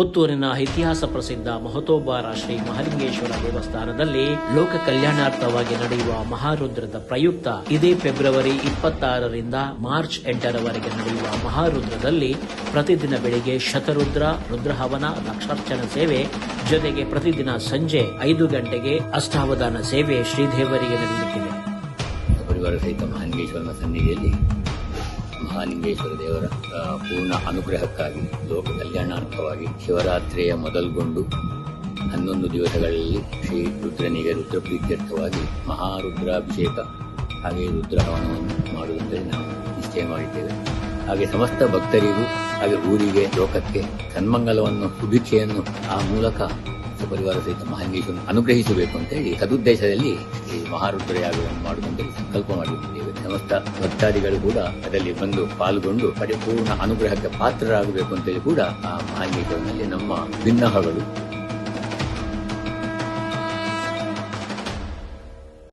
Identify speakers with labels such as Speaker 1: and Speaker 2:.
Speaker 1: ಪುತ್ತೂರಿನ ಇತಿಹಾಸ ಪ್ರಸಿದ್ಧ ಮಹತೋಬಾರ ಶ್ರೀ ಮಹಾಲಿಂಗೇಶ್ವರ ದೇವಸ್ಥಾನದಲ್ಲಿ ಲೋಕ ಕಲ್ಯಾಣಾರ್ಥವಾಗಿ ನಡೆಯುವ ಮಹಾರುದ್ರದ ಪ್ರಯುಕ್ತ ಇದೇ ಫೆಬ್ರವರಿ ಇಪ್ಪತ್ತಾರರಿಂದ ಮಾರ್ಚ್ ಎಂಟರವರೆಗೆ ನಡೆಯುವ ಮಹಾರುದ್ರದಲ್ಲಿ ಪ್ರತಿದಿನ ಬೆಳಿಗ್ಗೆ ಶತರುದ್ರ, ರುದ್ರಹವನ ಲಕ್ಷಾರ್ಚನ ಸೇವೆ, ಜೊತೆಗೆ ಪ್ರತಿದಿನ ಸಂಜೆ ಐದು ಗಂಟೆಗೆ ಅಷ್ಟಾವಧಾನ ಸೇವೆ ಶ್ರೀದೇವರಿಗೆ ನಡೆಯಲಿಕ್ಕಿದೆ.
Speaker 2: ಮಹಾಲಿಂಗೇಶ್ವರ ದೇವರ ಪೂರ್ಣ ಅನುಗ್ರಹಕ್ಕಾಗಿ, ಲೋಕ ಕಲ್ಯಾಣಾರ್ಥವಾಗಿ ಶಿವರಾತ್ರಿಯ ಮೊದಲುಗೊಂಡು ಹನ್ನೊಂದು ದಿವಸಗಳಲ್ಲಿ ಶ್ರೀ ರುದ್ರನಿಗೆ ರುದ್ರ ಪ್ರೀತ್ಯರ್ಥವಾಗಿ ಮಹಾರುದ್ರಾಭಿಷೇಕ ಹಾಗೆ ರುದ್ರಹವನವನ್ನು ಮಾಡುವುದರಲ್ಲಿ ನಾವು ನಿಶ್ಚಯ ಮಾಡಿದ್ದೇವೆ. ಹಾಗೆ ಸಮಸ್ತ ಭಕ್ತರಿಗೂ, ಹಾಗೆ ಊರಿಗೆ, ಲೋಕಕ್ಕೆ ಸನ್ಮಂಗಲವನ್ನು, ಸುಭಿಕ್ಷೆಯನ್ನು ಆ ಮೂಲಕ ಪರಿವಾರ ಸಹಿತ ಮಹಾಲಿಂಗೇಶ್ವರನ ಅನುಗ್ರಹಿಸಬೇಕು ಅಂತ ಹೇಳಿ ಸದುದ್ದೇಶದಲ್ಲಿ ಈ ಮಹಾರುದ್ರಯಾಗವನ್ನು ಮಾಡುವಂತೆ ಸಂಕಲ್ಪ ಮಾಡಿಕೊಂಡಿದ್ದೇವೆ. ಸಮಸ್ತ ಭಕ್ತಾದಿಗಳು ಕೂಡ ಅದರಲ್ಲಿ ಬಂದು ಪಾಲ್ಗೊಂಡು ಪರಿಪೂರ್ಣ ಅನುಗ್ರಹಕ್ಕೆ ಪಾತ್ರರಾಗಬೇಕು ಅಂತೇಳಿ ಕೂಡ ಆ ಮಹಾಲಿಂಗೇಶ್ವರನಲ್ಲಿ ನಮ್ಮ ಭಿನ್ನಹಗಳು